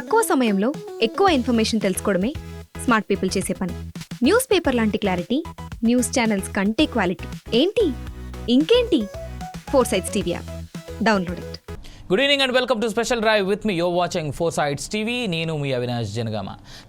తక్కువ సమయంలో ఎక్కువ ఇన్ఫర్మేషన్ తెలుసుకోవడమే స్మార్ట్ పీపుల్ చేసే పని. న్యూస్ పేపర్ లాంటి క్లారిటీ న్యూస్ ఛానల్స్ కంటే క్వాలిటీ. ఏంటి? ఇంకేంటి? Four sides TV app. Download it. Good evening and welcome to special drive with me you're watching four sides TV నేను మీ అవినాష్ జనగామ.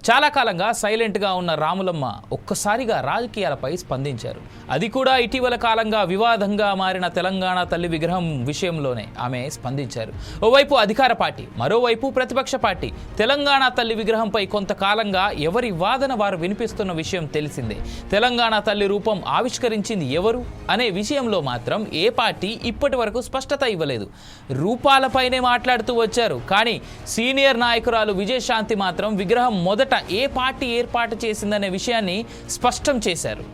చాలా కాలంగా సైలెంట్గా ఉన్న రాములమ్మ ఒక్కసారిగా రాజకీయాలపై స్పందించారు. అది కూడా ఇటీవల కాలంగా వివాదంగా మారిన తెలంగాణ తల్లి విగ్రహం విషయంలోనే ఆమె స్పందించారు. ఓవైపు అధికార పార్టీ మరోవైపు ప్రతిపక్ష పార్టీ తెలంగాణ తల్లి విగ్రహంపై కొంతకాలంగా ఎవరి వాదన వారు వినిపిస్తున్న విషయం తెలిసిందే. తెలంగాణ తల్లి రూపం ఆవిష్కరించింది ఎవరు? అనే విషయంలో మాత్రం ఏ పార్టీ ఇప్పటి వరకు స్పష్టత ఇవ్వలేదు. రూపాల పైనే మాట్లాడుతూ వచ్చారు. కానీ సీనియర్ నాయకురాలు విజయశాంతి మాత్రం విగ్రహం మొదట ఏ పార్టీ ఏర్పాటు చేసిందనే విషయాన్ని స్పష్టం చేశారు.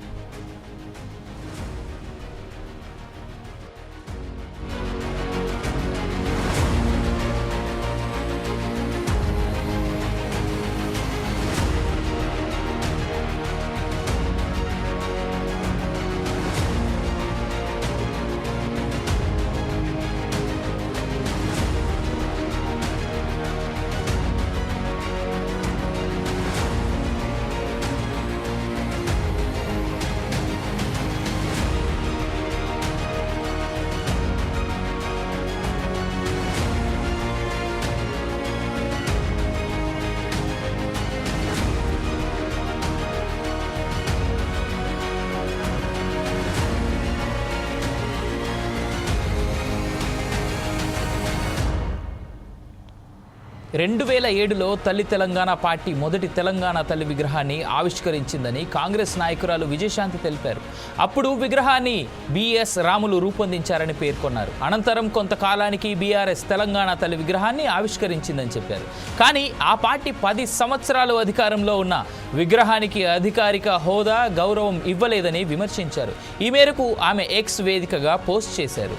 రెండు వేల ఏడులో తల్లి తెలంగాణ పార్టీ మొదటి తెలంగాణ తల్లి విగ్రహాన్ని ఆవిష్కరించిందని కాంగ్రెస్ నాయకురాలు విజయశాంతి తెలిపారు. అప్పుడు విగ్రహాన్ని బిఎస్ రాములు రూపొందించారని పేర్కొన్నారు. అనంతరం కొంతకాలానికి బీఆర్ఎస్ తెలంగాణ తల్లి విగ్రహాన్ని ఆవిష్కరించిందని చెప్పారు. కానీ ఆ పార్టీ పది సంవత్సరాలు అధికారంలో ఉన్న విగ్రహానికి అధికారిక హోదా గౌరవం ఇవ్వలేదని విమర్శించారు. ఈ మేరకు ఆమె ఎక్స్ వేదికగా పోస్ట్ చేశారు.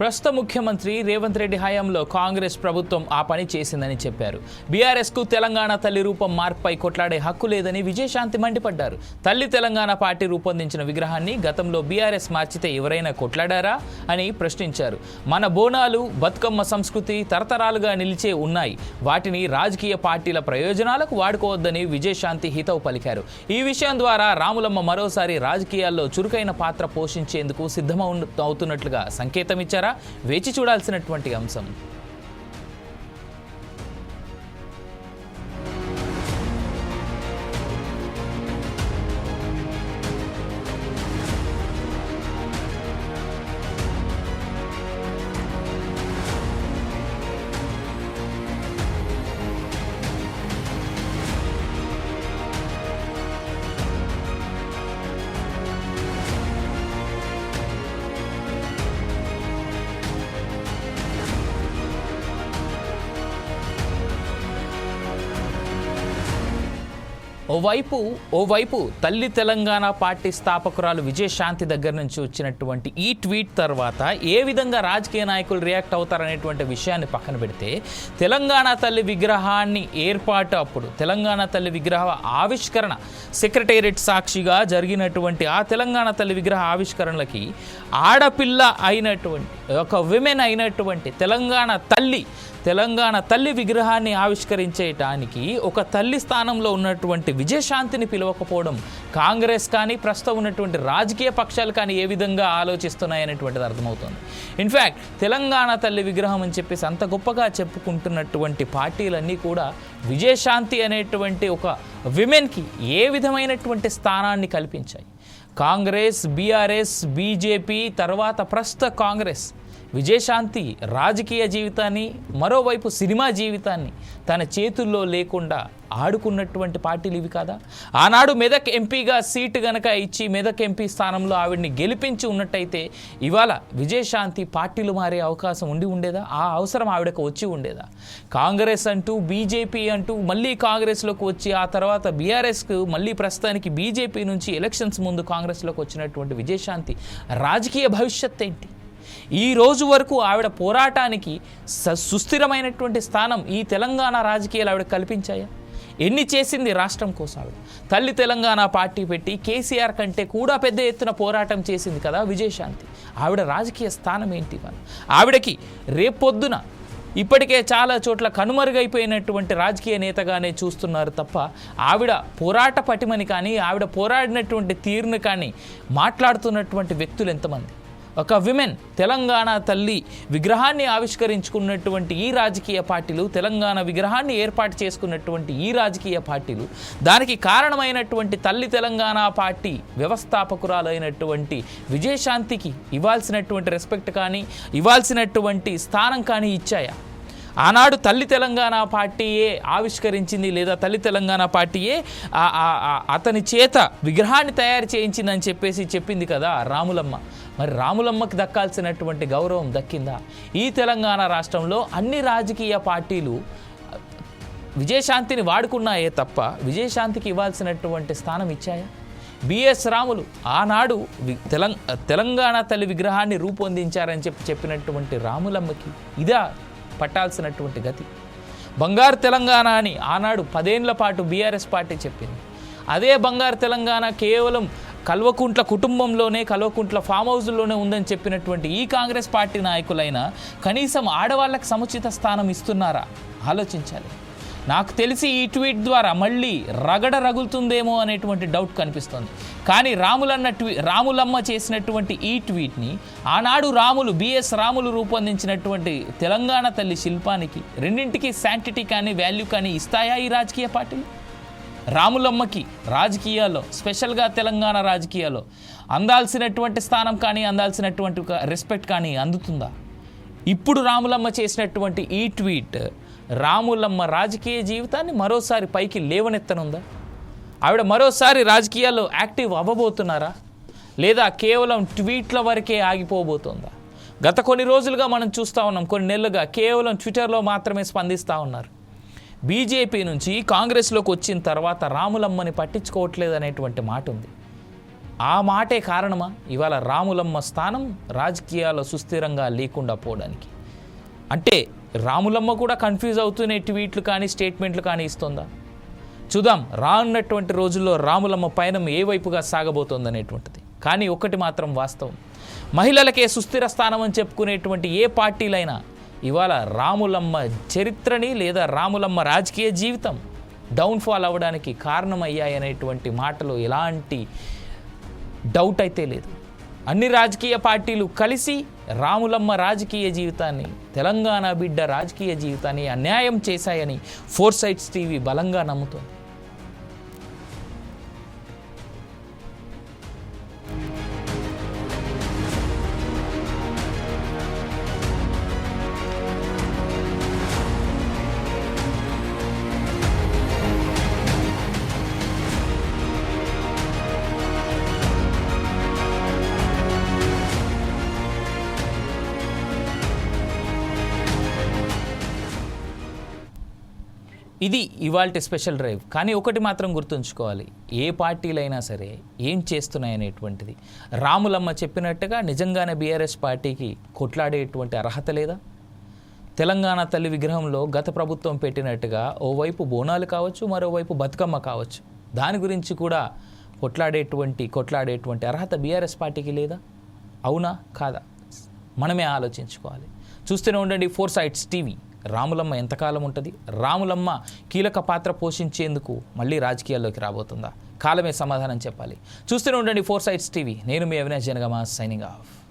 ప్రస్తుత ముఖ్యమంత్రి రేవంత్ రెడ్డి హయాంలో కాంగ్రెస్ ప్రభుత్వం ఆ పని చేసిందని చెప్పారు. బీఆర్ఎస్కు తెలంగాణ తల్లి రూపం మార్పుపై కొట్లాడే హక్కు లేదని విజయశాంతి మండిపడ్డారు. తల్లి తెలంగాణ పార్టీ రూపొందించిన విగ్రహాన్ని గతంలో బీఆర్ఎస్ మార్చితే ఎవరైనా కొట్లాడారా అని ప్రశ్నించారు. మన బోనాలు బతుకమ్మ సంస్కృతి తరతరాలుగా నిలిచే ఉన్నాయి. వాటిని రాజకీయ పార్టీల ప్రయోజనాలకు వాడుకోవద్దని విజయశాంతి హితవు పలికారు. ఈ విషయం ద్వారా రాములమ్మ మరోసారి రాజకీయాల్లో చురుకైన పాత్ర పోషించేందుకు సిద్ధమవుతున్నట్లుగా సంకేతం వేచి చూడాల్సినటువంటి అంశం. ఓవైపు ఓవైపు తల్లి తెలంగాణ పార్టీ స్థాపకురాలు విజయశాంతి దగ్గర నుంచి వచ్చినటువంటి ఈ ట్వీట్ తర్వాత ఏ విధంగా రాజకీయ నాయకులు రియాక్ట్ అవుతారనేటువంటి విషయాన్ని పక్కన పెడితే తెలంగాణ తల్లి విగ్రహాన్ని ఏర్పాటు అప్పుడు తెలంగాణ తల్లి విగ్రహ ఆవిష్కరణ సెక్రటేరియట్ సాక్షిగా జరిగినటువంటి ఆ తెలంగాణ తల్లి విగ్రహ ఆవిష్కరణలకి ఆడపిల్ల అయినటువంటి ఒక విమెన్ అయినటువంటి తెలంగాణ తల్లి తెలంగాణ తల్లి విగ్రహాన్ని ఆవిష్కరించేయటానికి ఒక తల్లి స్థానంలో ఉన్నటువంటి విజయశాంతిని పిలవకపోవడం కాంగ్రెస్ కానీ ప్రస్తుతం ఉన్నటువంటి రాజకీయ పక్షాలు కానీ ఏ విధంగా ఆలోచిస్తున్నాయనేటువంటిది అర్థమవుతుంది. ఇన్ఫ్యాక్ట్ తెలంగాణ తల్లి విగ్రహం అని చెప్పేసి అంత గొప్పగా చెప్పుకుంటున్నటువంటి పార్టీలన్నీ కూడా విజయశాంతి అనేటువంటి ఒక విమెన్కి ఏ విధమైనటువంటి స్థానాన్ని కల్పించాయి. కాంగ్రెస్ బీఆర్ఎస్ బీజేపీ తర్వాత ప్రస్తుత కాంగ్రెస్ విజయశాంతి రాజకీయ జీవితాన్ని మరోవైపు సినిమా జీవితాన్ని తన చేతుల్లో లేకుండా ఆడుకున్నటువంటి పార్టీలు ఇవి కాదా? ఆనాడు మెదక్ ఎంపీగా సీటు గనక ఇచ్చి మెదక్ ఎంపీ స్థానంలో ఆవిడ్ని గెలిపించి ఉన్నట్టయితే ఇవాళ విజయశాంతి పార్టీలు మారే అవకాశం ఉండి ఉండేదా? ఆ అవసరం ఆవిడకు వచ్చి ఉండేదా? కాంగ్రెస్ అంటూ బీజేపీ అంటూ మళ్ళీ కాంగ్రెస్లోకి వచ్చి ఆ తర్వాత బీఆర్ఎస్కు మళ్ళీ ప్రస్తుతానికి బీజేపీ నుంచి ఎలక్షన్స్ ముందు కాంగ్రెస్లోకి వచ్చినటువంటి విజయశాంతి రాజకీయ భవిష్యత్ ఏంటి? ఈ రోజు వరకు ఆవిడ పోరాటానికి స సుస్థిరమైనటువంటి స్థానం ఈ తెలంగాణ రాజకీయాలు ఆవిడ కల్పించాయా? ఎన్ని చేసింది రాష్ట్రం కోసం ఆవిడ? తల్లి తెలంగాణ పార్టీ పెట్టి కేసీఆర్ కంటే కూడా పెద్ద ఎత్తున పోరాటం చేసింది కదా విజయశాంతి. ఆవిడ రాజకీయ స్థానం ఏంటి మన ఆవిడకి రేపొద్దున ఇప్పటికే చాలా చోట్ల కనుమరుగైపోయినటువంటి రాజకీయ నేతగానే చూస్తున్నారు తప్ప ఆవిడ పోరాట పటిమని కానీ ఆవిడ పోరాడినటువంటి తీరును కానీ మాట్లాడుతున్నటువంటి వ్యక్తులు ఎంతమంది? ఒక విమెన్ తెలంగాణ తల్లి విగ్రహాన్ని ఆవిష్కరించుకున్నటువంటి ఈ రాజకీయ పార్టీలు తెలంగాణ విగ్రహాన్ని ఏర్పాటు చేసుకున్నటువంటి ఈ రాజకీయ పార్టీలు దానికి కారణమైనటువంటి తల్లి తెలంగాణ పార్టీ వ్యవస్థాపకురాలైనటువంటి విజయశాంతికి ఇవ్వాల్సినటువంటి రెస్పెక్ట్ కానీ ఇవ్వాల్సినటువంటి స్థానం కానీ ఇచ్చాయా? ఆనాడు తల్లి తెలంగాణ పార్టీయే ఆవిష్కరించింది లేదా తల్లి తెలంగాణ పార్టీయే అతని చేత విగ్రహాన్ని తయారు చేయించిందని చెప్పేసి చెప్పింది కదా రాములమ్మ. మరి రాములమ్మకి దక్కాల్సినటువంటి గౌరవం దక్కిందా? ఈ తెలంగాణ రాష్ట్రంలో అన్ని రాజకీయ పార్టీలు విజయశాంతిని వాడుకున్నాయే తప్ప విజయశాంతికి ఇవ్వాల్సినటువంటి స్థానం ఇచ్చాయా? బిఎస్ రాములు ఆనాడు వి- తెలంగాణ తల్లి విగ్రహాన్ని రూపొందించారని చెప్పి చెప్పినటువంటి రాములమ్మకి ఇదా పట్టాల్సినటువంటి గతి. బంగారు తెలంగాణ అని ఆనాడు పదేళ్ళ పాటు బీఆర్ఎస్ పార్టీ చెప్పింది. అదే బంగారు తెలంగాణ కేవలం కల్వకుంట్ల కుటుంబంలోనే కల్వకుంట్ల ఫామ్ హౌస్లోనే ఉందని చెప్పినటువంటి ఈ కాంగ్రెస్ పార్టీ నాయకులైనా కనీసం ఆడవాళ్ళకి సముచిత స్థానం ఇస్తున్నారా? ఆలోచించాలి. నాకు తెలిసి ఈ ట్వీట్ ద్వారా మళ్ళీ రగడ రగులుతుందేమో అనేటువంటి డౌట్ కనిపిస్తుంది. కానీ రాములన్న ట్వీ రాములమ్మ చేసినటువంటి ఈ ట్వీట్ని ఆనాడు రాములు బిఎస్ రాములు రూపొందించినటువంటి తెలంగాణ తల్లి శిల్పానికి రెండింటికి శాంటిటీ కానీ వాల్యూ కానీ ఇస్తాయా ఈ రాజకీయ పార్టీలు? రాములమ్మకి రాజకీయాల్లో స్పెషల్గా తెలంగాణ రాజకీయాల్లో అందాల్సినటువంటి స్థానం కానీ అందాల్సినటువంటి రెస్పెక్ట్ కానీ అందుతుందా? ఇప్పుడు రాములమ్మ చేసినటువంటి ఈ ట్వీట్ రాములమ్మ రాజకీయ జీవితాన్ని మరోసారి పైకి లేవనెత్తనుందా? ఆవిడ మరోసారి రాజకీయాల్లో యాక్టివ్ అవ్వబోతున్నారా? లేదా కేవలం ట్వీట్ల వరకే ఆగిపోబోతుందా? గత కొన్ని రోజులుగా మనం చూస్తూ ఉన్నాం కొన్ని నెలలుగా కేవలం ట్విట్టర్లో మాత్రమే స్పందిస్తూ ఉన్నారు. బీజేపీ నుంచి కాంగ్రెస్లోకి వచ్చిన తర్వాత రాములమ్మని పట్టించుకోవట్లేదు అనేటువంటి మాట ఉంది ఆ మాటే కారణమా? ఇవాళ రాములమ్మ స్థానం రాజకీయాల్లో సుస్థిరంగా లేకుండా పోవడానికి. అంటే రాములమ్మ కూడా కన్ఫ్యూజ్ అవుతూనే ట్వీట్లు కానీ స్టేట్మెంట్లు కానీ ఇస్తుందా? చూద్దాం రానున్నటువంటి రోజుల్లో రాములమ్మ పయనం ఏ వైపుగా అనేటువంటిది కానీ ఒకటి మాత్రం వాస్తవం. మహిళలకే సుస్థిర స్థానం అని చెప్పుకునేటువంటి ఏ పార్టీలైనా ఇవాళ రాములమ్మ చరిత్రని లేదా రాములమ్మ రాజకీయ జీవితం డౌన్ఫాల్ అవ్వడానికి కారణమయ్యాయనేటువంటి మాటలు ఎలాంటి డౌట్ అయితే లేదు. అన్ని రాజకీయ పార్టీలు కలిసి రాములమ్మ రాజకీయ జీవితాన్ని తెలంగాణ బిడ్డ రాజకీయ జీవితాన్ని అన్యాయం చేశాయని ఫోర్ సైట్స్ టీవీ బలంగా నమ్ముతోంది. ఇది ఇవాళ స్పెషల్ డ్రైవ్. కానీ ఒకటి మాత్రం గుర్తుంచుకోవాలి. ఏ పార్టీలైనా సరే ఏం చేస్తున్నాయనేటువంటిది. రాములమ్మ చెప్పినట్టుగా నిజంగానే బీఆర్ఎస్ పార్టీకి కొట్లాడేటువంటి అర్హత లేదా? తెలంగాణ తల్లి విగ్రహంలో గత ప్రభుత్వం పెట్టినట్టుగా ఓవైపు బోనాలు కావచ్చు మరోవైపు బతుకమ్మ కావచ్చు. దాని గురించి కూడా కొట్లాడేటువంటి కొట్లాడేటువంటి అర్హత బీఆర్ఎస్ పార్టీకి లేదా? అవునా? కాదా? మనమే ఆలోచించుకోవాలి. చూస్తూనే ఉండండి ఫోర్ సైట్స్ టీవీ. రాములమ్మ ఎంతకాలం ఉంటుంది? రాములమ్మ కీలక పాత్ర పోషించేందుకు మళ్ళీ రాజకీయాల్లోకి రాబోతుందా? కాలమే సమాధానం చెప్పాలి. చూస్తూనే ఉండండి ఫోర్ సైట్స్ టీవీ. నేను మీ అవినాష్ జనగమా సైనింగ్ ఆఫ్